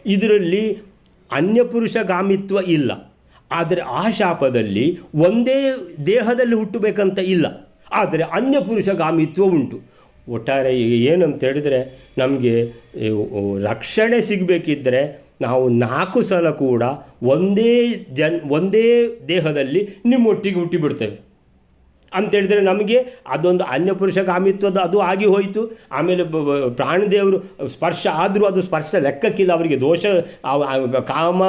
S1: ಇದರಲ್ಲಿ ಅನ್ಯಪುರುಷಗಾಮಿತ್ವ ಇಲ್ಲ. ಆದರೆ ಆ ಶಾಪದಲ್ಲಿ ಒಂದೇ ದೇಹದಲ್ಲಿ ಹುಟ್ಟಬೇಕಂತ ಇಲ್ಲ. ಆದರೆ ಅನ್ಯಪುರುಷಗಾಮಿತ್ವ ಉಂಟು. ಒಟ್ಟಾರೆ ಈಗ ಏನಂತ ಹೇಳಿದರೆ ನಮಗೆ ರಕ್ಷಣೆ ಸಿಗಬೇಕಿದ್ದರೆ ನಾವು ನಾಲ್ಕು ಸಲ ಕೂಡ ಒಂದೇ ಜನ್, ಒಂದೇ ದೇಹದಲ್ಲಿ ನಿಮ್ಮೊಟ್ಟಿಗೆ ಹುಟ್ಟಿಬಿಡ್ತೇವೆ. ಅಂತೇಳಿದರೆ ನಮಗೆ ಅದೊಂದು ಅನ್ಯಪುರುಷಗಾಮಿತ್ವದ ಅದು ಆಗಿ ಹೋಯಿತು. ಆಮೇಲೆ ಪ್ರಾಣದೇವರು ಸ್ಪರ್ಶ ಆದರೂ ಅದು ಸ್ಪರ್ಶ ಲೆಕ್ಕಕ್ಕಿಲ್ಲ. ಅವರಿಗೆ ದೋಷ ಕಾಮ,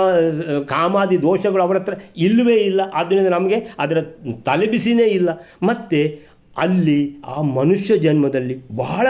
S1: ಕಾಮಾದಿ ದೋಷಗಳು ಅವರ ಹತ್ರ ಇಲ್ಲವೇ ಇಲ್ಲ. ಆದ್ದರಿಂದ ನಮಗೆ ಅದರ ತಲೆಬಿಸಿನೇ ಇಲ್ಲ. ಮತ್ತು ಅಲ್ಲಿ ಆ ಮನುಷ್ಯ ಜನ್ಮದಲ್ಲಿ ಬಹಳ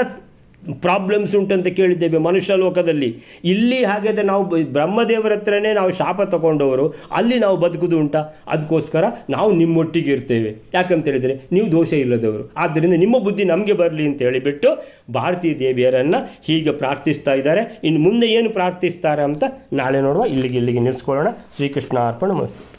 S1: ಪ್ರಾಬ್ಲಮ್ಸ್ ಉಂಟಂತ ಕೇಳಿದ್ದೇವೆ ಮನುಷ್ಯ ಲೋಕದಲ್ಲಿ. ಇಲ್ಲಿ ಹಾಗಾದರೆ ನಾವು ಬ್ರಹ್ಮದೇವರ ಹತ್ರನೇ ನಾವು ಶಾಪ ತಗೊಂಡವರು, ಅಲ್ಲಿ ನಾವು ಬದುಕುದು ಉಂಟಾ. ಅದಕ್ಕೋಸ್ಕರ ನಾವು ನಿಮ್ಮೊಟ್ಟಿಗೆ ಇರ್ತೇವೆ. ಯಾಕಂತ ಹೇಳಿದರೆ ನೀವು ದೋಷ ಇಲ್ಲದವರು. ಆದ್ದರಿಂದ ನಿಮ್ಮ ಬುದ್ಧಿ ನಮಗೆ ಬರಲಿ ಅಂತ ಹೇಳಿಬಿಟ್ಟು ಭಾರತೀಯ ದೇವಿಯರನ್ನು ಹೀಗೆ ಪ್ರಾರ್ಥಿಸ್ತಾ ಇದ್ದಾರೆ. ಇನ್ನು ಮುಂದೆ ಏನು ಪ್ರಾರ್ಥಿಸ್ತಾರೆ ಅಂತ ನಾಳೆ ನೋಡುವ. ಇಲ್ಲಿಗೆ ಇಲ್ಲಿಗೆ ನಿಲ್ಲಿಸ್ಕೊಳ್ಳೋಣ. ಶ್ರೀಕೃಷ್ಣ ಅರ್ಪಣ ಮಸ್ತು.